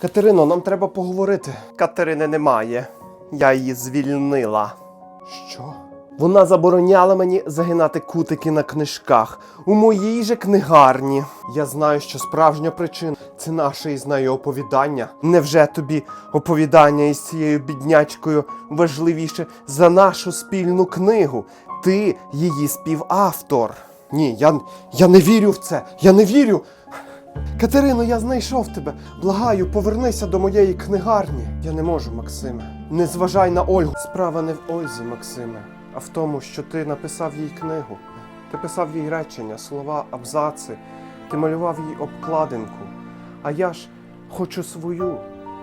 Катерино, нам треба поговорити. Катерини немає. Я її звільнила. Що? Вона забороняла мені загинати кутики на книжках у моїй же книгарні. Я знаю, що справжня причина це наше із нею оповідання. Невже тобі оповідання із цією біднячкою важливіше за нашу спільну книгу? Ти її співавтор. Ні, я, я не вірю в це. Я не вірю. Катерино, я знайшов тебе. Благаю, повернися до моєї книгарні. Я не можу, Максиме. Не зважай на Ольгу. Справа не в Ользі, Максиме, а в тому, що ти написав їй книгу. Ти писав їй речення, слова, абзаци. Ти малював їй обкладинку. А я ж хочу свою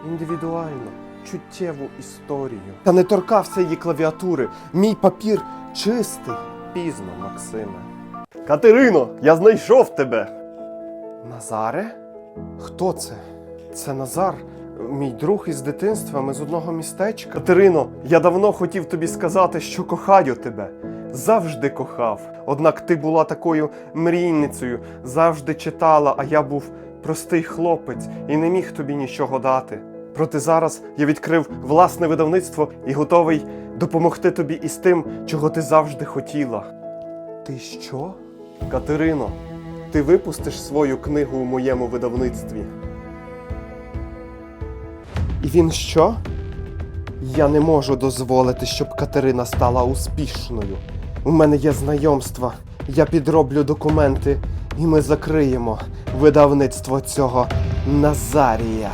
індивідуальну, чуттєву історію. Та не торкався її клавіатури. Мій папір чистий. Пізно, Максиме. Катерино, я знайшов тебе. Назаре? Хто це? Це Назар, мій друг із дитинства, ми з одного містечка. Катерино, я давно хотів тобі сказати, що кохаю тебе. Завжди кохав. Однак ти була такою мрійницею, завжди читала, а я був простий хлопець і не міг тобі нічого дати. Проте зараз я відкрив власне видавництво і готовий допомогти тобі із тим, чого ти завжди хотіла. Ти що? Катерино, ти випустиш свою книгу у моєму видавництві. І він що? Я не можу дозволити, щоб Катерина стала успішною. У мене є знайомства, я підроблю документи, і ми закриємо видавництво цього Назарія.